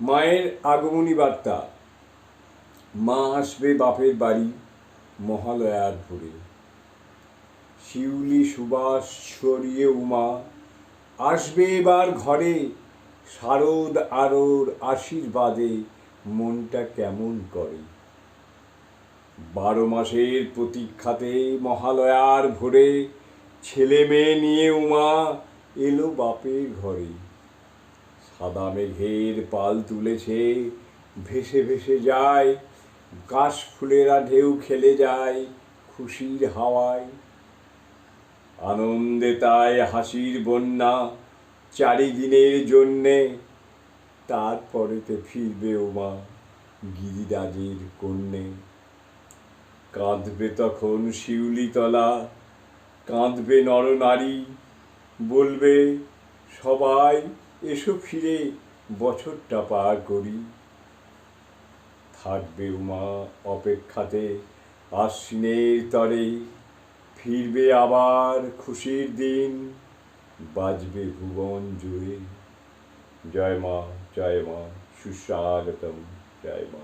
মায়ের আগমনী বার্তা। মা আসবে বাপের বাড়ি, মহালয়ার ভোরে। শিউলি সুবাস ছড়িয়ে উমা, আসবে এবার ঘরে। শারদ আরোর আশীর্বাদে মনটা কেমন করে। বারো মাসের প্রতীক্ষাতে মহালয়ার ভোরে ছেলে মেয়ে নিয়ে উমা এলো বাপের ঘরে। সাদা পাল তুলেছে, ভেসে ভেসে যায় কাশ ফুলেরা ঢেউ খেলে যায় খুশির হাওয়ায়। আনন্দে তাই হাসির বন্যা চারিদিনের জন্যে, তারপরেতে ফিরবে ওমা গিরিরাজের কন্যে। কাঁদবে তখন শিউলিতলা, কাঁদবে নরনারী বলবে, সবাই এসো ফিরে, বছরটা পার করি। থাকবে উমা অপেক্ষাতে আশ্বিনের তরে, ফিরবে আবার খুশির দিন, বাজবে ভুবন জুড়ে। জয় মা জয় মা, সুস্বাগতম, জয় মা।